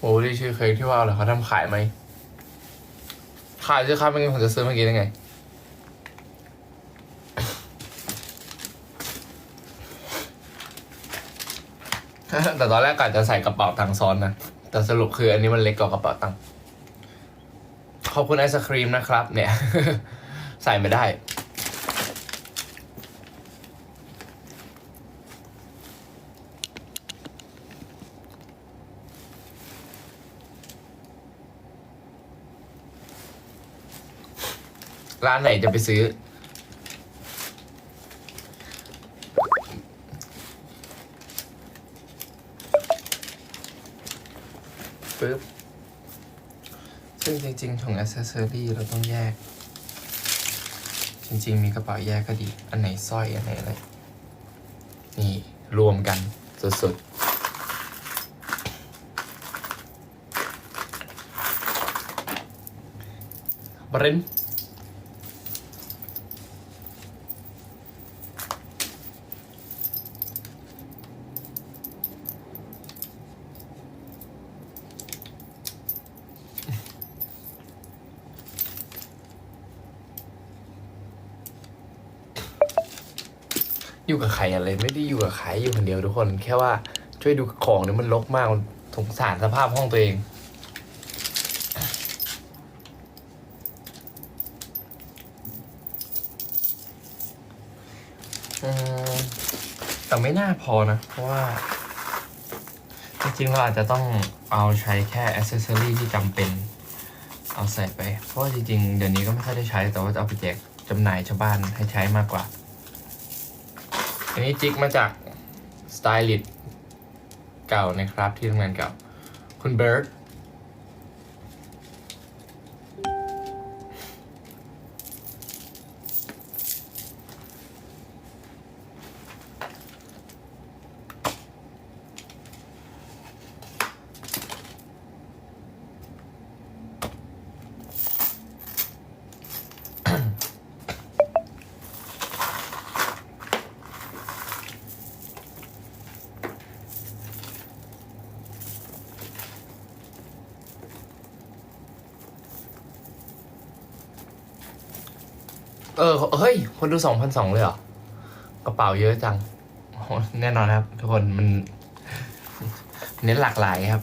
โอ้ที่ชื่อเค้กที่ว่าเหรอเขาทำขายไหมขายสิครับไม่งั้นผมจะซื้อเมื่อกี้ได้ไงแต่ตอนแรกกะจะใส่กระเป๋าตังค์ซ้อนนะ แต่สรุปคืออันนี้มันเล็กกว่ากระเป๋าตังค์ขอบคุณไอศครีมนะครับ เนี่ย ใส่ไม่ได้ ร้านไหนจะไปซื้อ ปึ๊บ ซึ่งจริงๆถุงอ c เซสซอรี่เราต้องแยก จริงๆ มีกระเป๋าแยกก็ดี อันไหนสร้อย อันไหนอะไร นี่ รวมกันสุดๆบริน อยู่กับใครอะไรไม่ได้อยู่กับใครอยู่คนเดียวทุกคน แค่ว่าช่วยดูของเนี่ยมันรกมากมันสงสารสภาพห้องตัวเอง แต่ไม่น่าพอนะ เพราะว่า จริงๆเราอาจจะต้องเอาใช้แค่อ c เซสซอรี่ที่จำเป็น เอาใส่ไป เพราะว่าจริงๆ เดี๋ยวนี้ก็ไม่ค่อยได้ใช้แต่ว่าจะเอาไปแจกจำหน่ายชาวบ้านให้ใช้มากกว่า อันนี้จิกมาจากสไตลิสต์เก่านะครับที่ทำงานเก่าคุณเบิร์ต เออ เฮ้ย คนดูสองพันสองเลยเหรอ กระเป๋าเยอะจัง แน่นอนครับ ทุกคนมัน เน้นหลากหลายครับ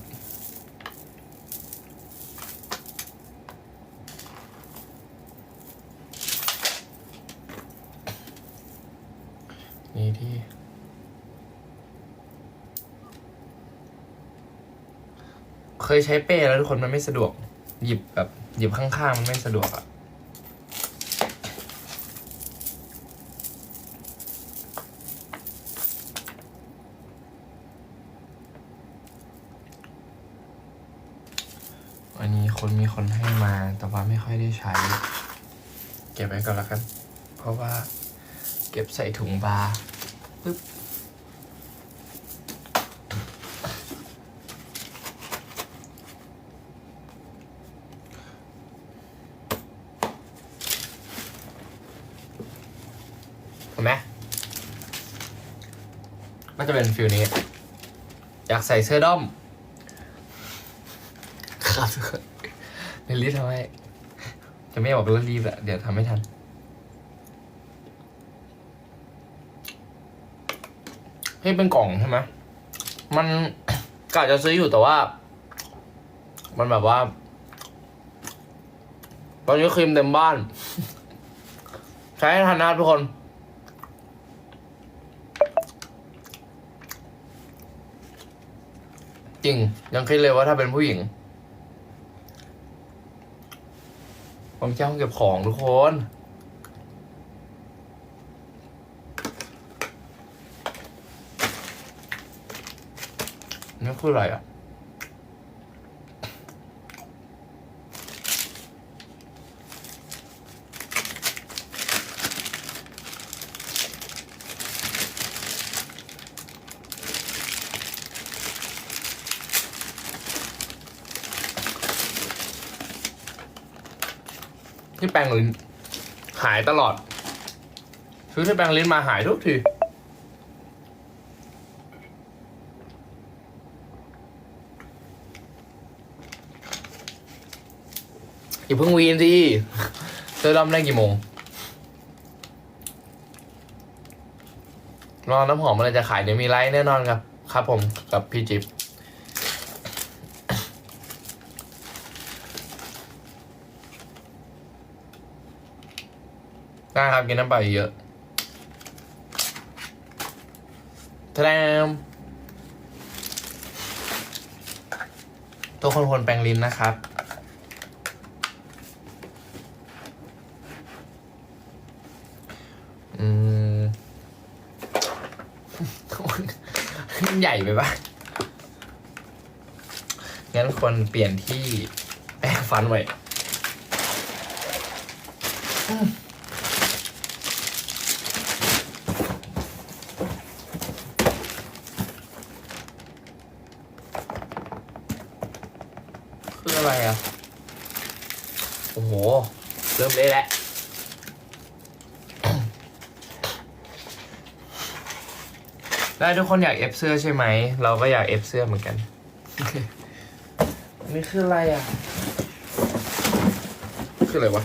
นี่ที่ เคยใช้เป้แล้วทุกคนมันไม่สะดวก หยิบแบบ หยิบข้างๆ มันไม่สะดวกอะ คนมีคนให้มา แต่ว่าไม่ค่อยได้ใช้ เก็บไว้ก่อนล้วกัน เพราะว่าเก็บใส่ถุงบาปึ๊บเห็นไหมมันจะเป็นฟิลนี้ อยากใส่เสื้อด้อม ครับทุกคน เดี๋ยวรีบทำให้จะไม่บอกว่ารีบแหละเดี๋ยวทำไม่ทัน ให้เป็นกล่องใช่ไหมมันกะจะซื้ออยู่แต่ว่า มันแบบว่า ตอนนี้ครีมเต็มบ้าน ใช้ทันนะทุกคนจริงยังคิดเลยว่าถ้าเป็นผู้หญิง ผมจะห้องเก็บของทุกคนนี่คืออะไรอะ ที่แปรงลิ้น หายตลอด ซื้อที่แปรงลิ้นมาหายทุกทีอย่าเพิ่งวีนสิเซอร์อมได้กี่โมงรอนน้ำหอมอะไรจะขายเดี๋ยวมีไลฟ์แน่นอนครับ ครับผมกับพี่จิ๊บ ได้ครับกินน้ำปลาเยอะแทมตัวคนคนแปลงลิ้นนะครับ อืมมันใหญ่ไปปะงั้นคนเปลี่ยนที่แปรงฟันไว้อืมคืออะไรอะ โอ้โห เริ่มเละแล้วได้ทุกคนอยากเอฟเสื้อใช่ไหม เราก็อยากเอฟเสื้อเหมือนกันนี่คืออะไรอะ คืออะไรวะ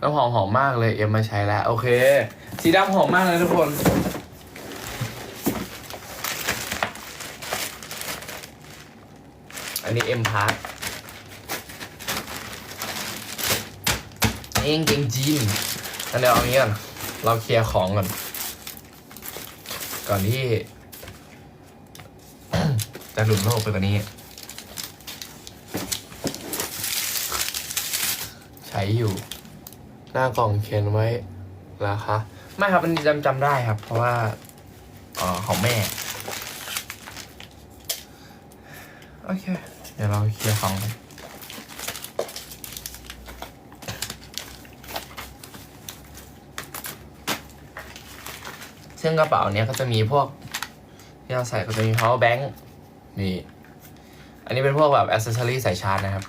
น้ำหอมหอมมากเลย เอ็มมาใช้แล้ว โอเค สีดำหอมมากเลยทุกคน นนี้เอ็มพาร์ทเองเกงจีนงั้นเดี๋ยวเอางี้ก่อน เราเคลียร์ของก่อน ก่อนที่ จะหลุดโลกไปกว่านี้ ใช้อยู่ หน้ากล่องเขียนไว้ราคาไม่ครับ มันจำจำได้ครับ เพราะว่าออของแม่ โอเค เดี๋ยวเราเคลียร์ของกันซึ่งกระเป๋าเนี้ยก็จะมีพวกที่เราใส่ก็จะมี power bank นี่ อันนี้เป็นพวกแบบ accessory ใส่ชาร์จนะครับ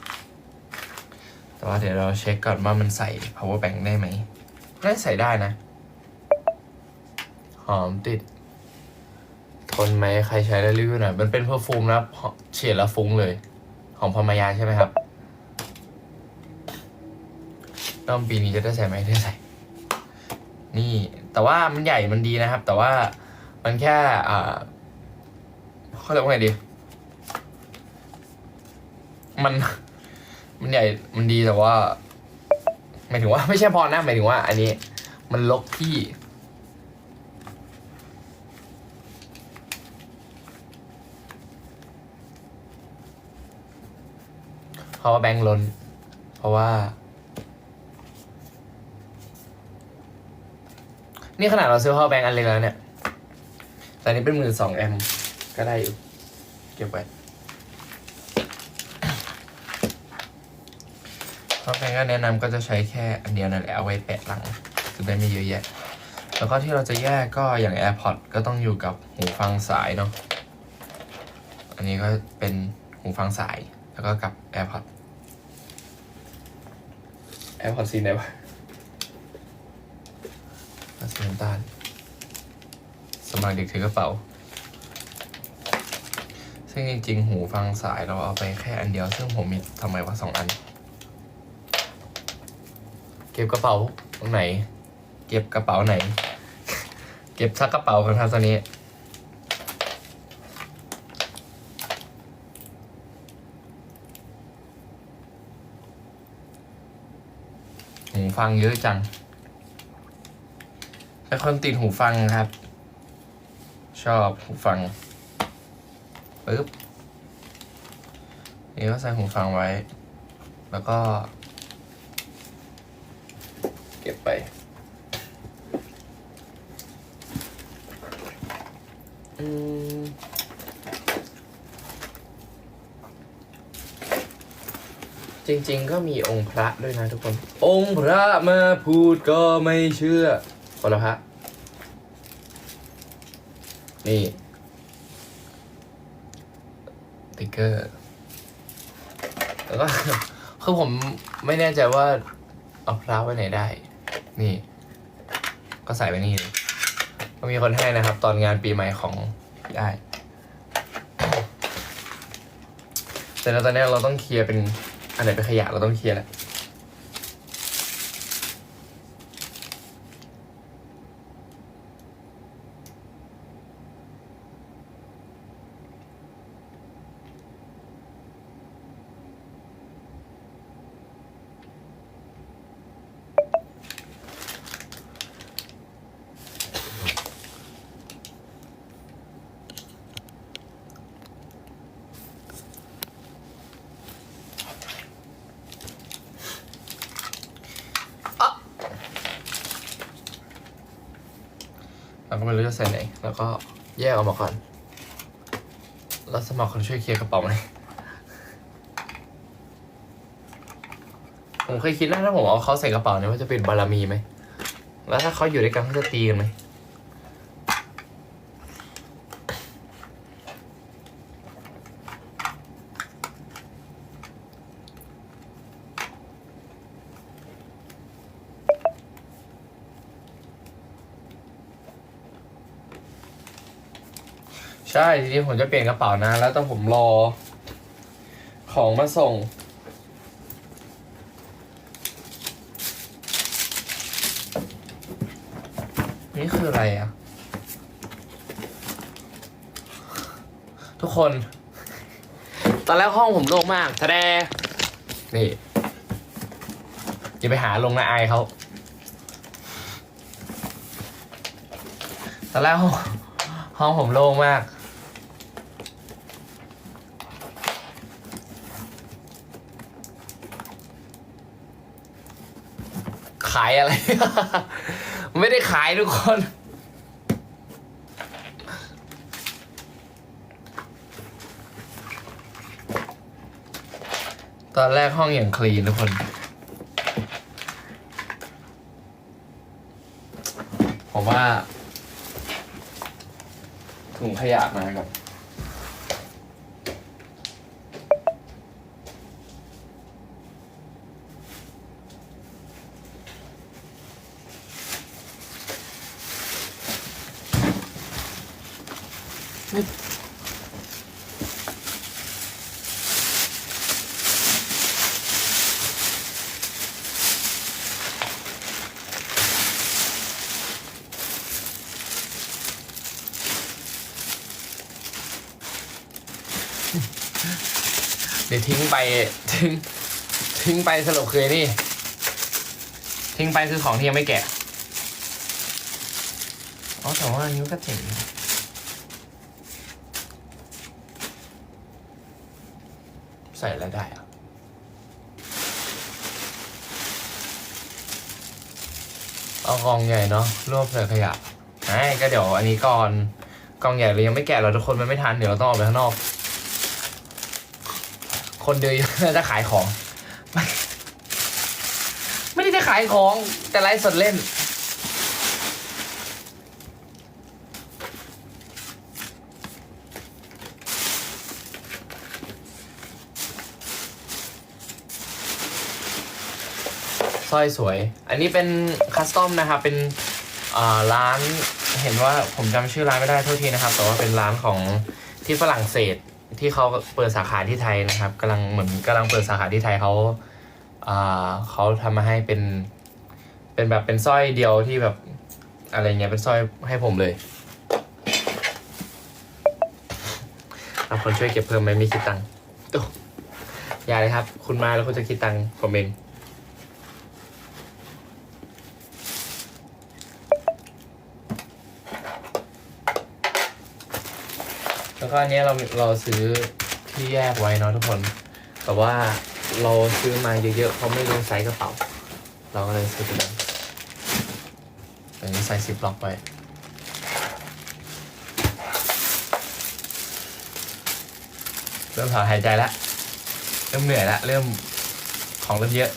แต่ว่าเดี๋ยวเราเช็คก่อนว่ามันใส่ power bank ได้ไหมน่าใส่ได้นะ หอมติด ทนไหมใครใช้ได้รีวิวหน่อย มันเป็นเพอร์ฟูมนะเฉดแล้วฟุ้งเลย ของพรหมยาใช่ไหมครับน้องปีนี้จะได้ใส่ไหมได้ใส่ นี่ แต่ว่ามันใหญ่มันดีนะครับ แต่ว่ามันแค่อ่าเขาเรียกว่าไงดี มัน มันใหญ่ มันดีแต่ว่า หมายถึงว่าไม่ใช่พอนะหมายถึงว่า อันนี้ มันลกที่ ราะว่าแบงค์ล้น เพราะว่า นี่ขนาดเราซื้อ power bank อันเล็กแล้วเนี่ย แต่นี้เป็นมือสองแอมก็ได้อยู่ เก็บไว้ power bank ก็แนะนำก็จะใช้แค่อันเดียวนั่นแหละเอาไว้แปะหลังจะได้ไม่เยอะแยะ แล้วก็ที่เราจะแยกก็อย่าง AirPods ก็ต้องอยู่กับหูฟังสายเนาะ อันนี้ก็เป็นหูฟังสายแล้วก็กับ AirPods AirPod AirPod สีไหนวะสีน้ำตาลสมัครเด็กถือกระเป๋า ซึ่งจริงๆ หูฟังสายเราเอาไปแค่อันเดียว ซึ่งผมมีทำไมวะสองอัน เก็บกระเป๋าตรงไหน เก็บกระเป๋าไหน เก็บซักกระเป๋ากันครับตอน หูฟังเยอะจังเป็นคนติดหูฟังครับ ชอบหูฟังปึ๊บนี่ก็ใส่หูฟังไว้ แล้วก็ เก็บไปอืม จริง ๆ ก็มีองค์พระด้วยนะทุกคน องค์พระมาพูดก็ไม่เชื่อคนละพระนี่ติ๊กเกอร์แล้วก็คือผมไม่แน่ใจว่าเอาพระไว้ไหนได้ นี่ ก็ใส่ไว้นี่เลยก็มีคนให้นะครับ ตอนงานปีใหม่ของพี่ไอ้แต่แล้วตอนนี้เราต้องเคลียร์เป็น อันไหนเป็นขยะเราต้องเคลียร์แหละ ไม่รู้จะใส่ไหน แล้วก็แยกออกมาก่อน แล้วสมัครคนช่วยเคลียร์กระเป๋าเลยผมเคยคิดนะถ้าผมเอาเขาใส่กระเป๋าเนี่ยว่าจะเป็นบารมีไหม แล้วถ้าเขาอยู่ด้วยกันเขาจะตีกันไหม ใช่ทีนี้ผมจะเปลี่ยนกระเป๋านะ แล้วต้องผมรอ ของมาส่ง นี่คืออะไรอะทุกคน ตอนแรกห้องผมโล่งมากแสดงนี่อย่าไปหาลงนะอายเขาตอนแรกห้องห้องผมโล่งมาก ขายอะไร ไม่ได้ขายทุกคน ตอนแรกห้องอย่างคลีนทุกคนผมว่าถุงขยะมาก่อนี๋ยวทิ้งไปทิ้งทิ้งไปสรุปคือนี่ ทิ้งไปคือของที่ยังไม่แกะอ๋อแต่ว่านนี้ก็เจ๋งนใส่แล้วได้อะเอากองใหญ่เนาะรวบใส่ขยะไอ้ก็เดี๋ยวอันนี้ก่อนกองใหญ่เรายังไม่แกะเราทุกคนมันไม่ทันเดี๋ยวเราต้องออกไปข้างนอก คนเดียวน่าจะขายของ ไม่ได้จะขายของแต่ไลฟ์สดเล่น สร้อยสวย อันนี้เป็นคัสตอมนะครับ เป็นร้านเห็นว่าผมจำชื่อร้านไม่ได้โทษทีนะครับ แต่ว่าเป็นร้านของที่ฝรั่งเศส ที่เขาเปิดสาขาที่ไทยนะครับกำลังเหมือนกำลังเปิดสาขาที่ไทยเขาอ่าเขาทำมาให้เป็น เป็นแบบเป็นสร้อยเดียวที่แบบอะไรเงี้ยเป็นสร้อยให้ผมเลยเอาคนช่วยเก็บเพิ่มไหมมีคิดตังค์อย่าเลยครับ คุณมาแล้วคุณจะคิดตังค์ผมเอง แล้วก็อันนี้เราเราซื้อที่แยกไว้เนาะทุกคน แต่ว่าเราซื้อมาเยอะๆเพราะไม่รู้ไซส์กระเป๋า เราก็เลยซื้อไปเลยอันนี้ใส่ซิปล็อกไว้เริ่มถอนหายใจแล้ว เริ่มเหนื่อยแล้ว เริ่มของเริ่มเยอะ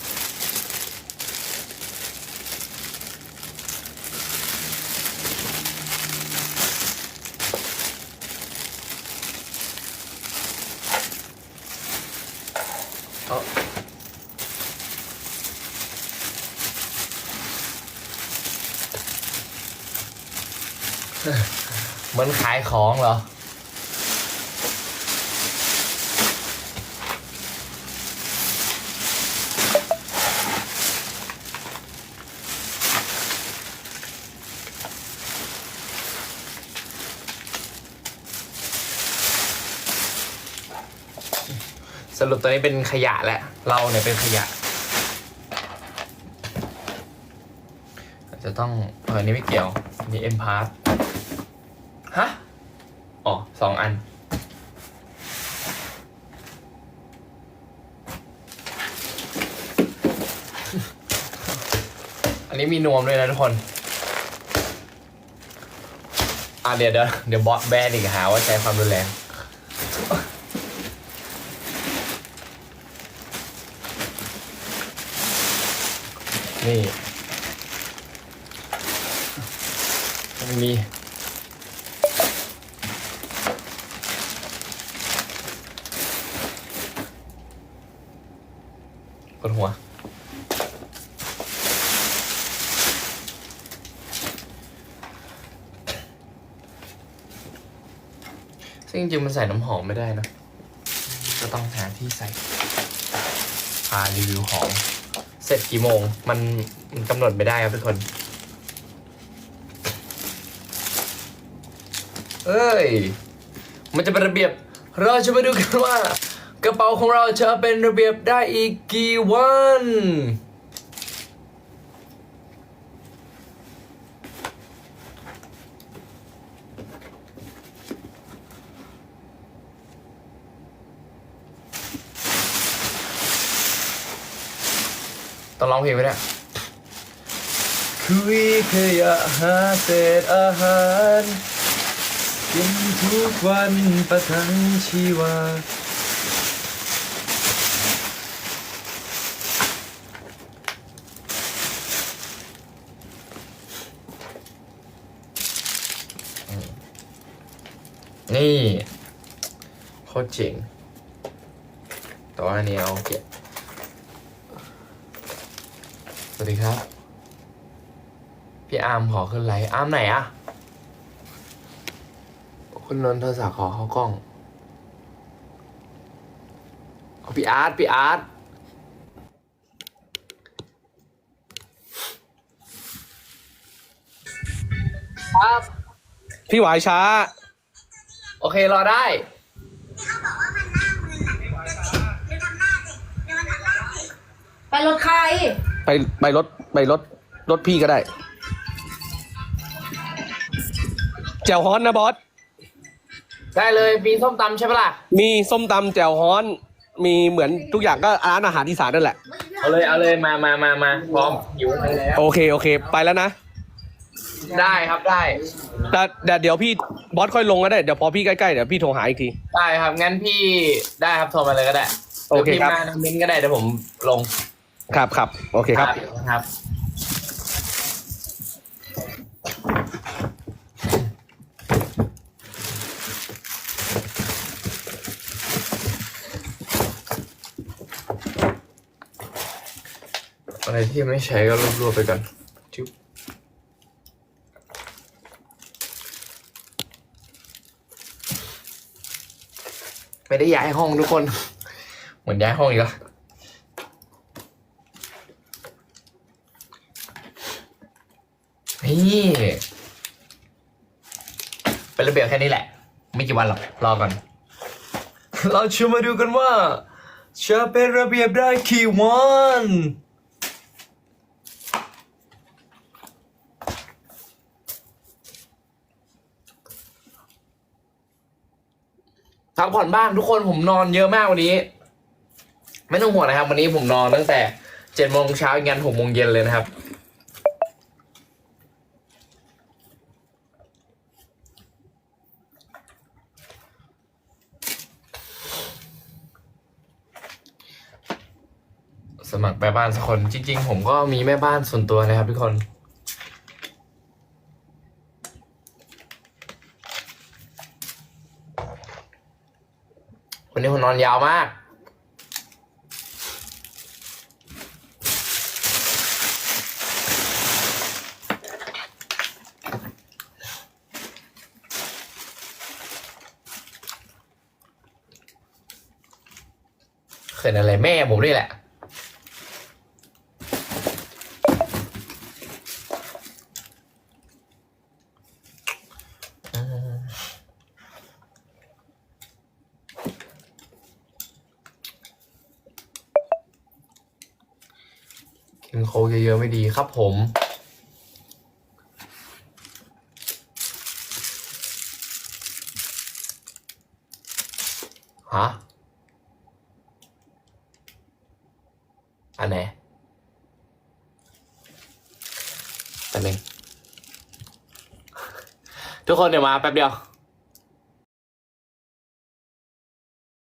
มือนขายของเหรอ สรุปตอนนี้เป็นขยะแหละ เราเนี่ยเป็นขยะจะต้องเออนนี้ไม่เกี่ยวอันนี้เอ็มพาร์ฮะอ๋อ สองอัน อันนี้มีนวมด้วยนะทุกคน อะเดี๋ยวเดี๋ยวเดี๋ยวบอสแบนอีกหาว่าใช้ความรุนแรงนี่มันมี กดหัว ซึ่งจริงๆมันใส่น้ำหอมไม่ได้นะ ก็ต้องหาที่ใส่ พารีวิวของเสร็จกี่โมง มันมันกำหนดไม่ได้ครับทุกคน เอ้ย มันจะเป็นระเบียบ เราจะมาดูกันว่า กระเป๋าของเราจะเป็นระเบียบได้อีกกี่วัน ต้องร้องเพลงไหมเนี่ยคุยขยะหาเศษอาหารกินทุกวันประทังชีวานี่โคตรเจ๋งแต่ว่าอันนี้เอาเก็บ สวัสดีครับ พี่อาร์มขอขึ้นไลฟ์อาร์มไหนอะคุณนนท์โทรศัพท์ขอเข้ากล้องเอาพี่อาร์ตพี่อาร์ตครับพี่หวายช้า โอเครอได้ ไปรถใคร ไปไปรถไปรถรถพี่ก็ได้แจ่วฮ้อนนะบอส ได้เลยมีส้มตำใช่ปะล่ะ มีส้มตำแจ่วฮ้อน มีเหมือนทุกอย่างก็ร้านอาหารอีสานนั่นแหละ เอาเลยเอาเลยมามามามาพร้อมหิวแล้วโอเคโอเค ไปแล้วนะ ได้ครับได้ แต่แต่เดี๋ยวพี่บอสค่อยลงก็ได้ เดี๋ยวพอพี่ใกล้ๆเดี๋ยวพี่โทรหาอีกที ได้ครับงั้นพี่ได้ครับโทรมาเลยก็ได้โอเคครับหพี่มาทางมิ้นท์ก็ได้เดี๋ยวผมลง ครับครับโอเคครับ ครับ อะไรที่ไม่ใช้ก็รวบๆไปก่อนจุ๊บไม่ได้ย้ายห้องทุกคน เหมือนย้ายห้องอีกแล้ว นี่เป็นระเบียบแค่นี้แหละ ไม่กี่วันหรอกรอก่อน เราจะมาดูกันว่าจะเป็นระเบียบได้กี่วันพักผ่อนบ้างทุกคนผมนอนเยอะมากวันนี้ ไม่ต้องห่วงนะครับ วันนี้ผมนอนตั้งแต่เจ็ดโมงเช้ายันหกโมงเย็นเลยนะครับ สมัครแม่บ้านสักคนจริง ๆ ผมก็มีแม่บ้านส่วนตัวนะครับทุกคนวันนี้ผมนอนยาวมาก เขินอะไรแม่ผมด้วยแหละ กินโค้กเยอะๆไม่ดีครับผม ฮะ อันไหนอันหนึ่งทุกคนเดี๋ยวมาแป๊บเดียว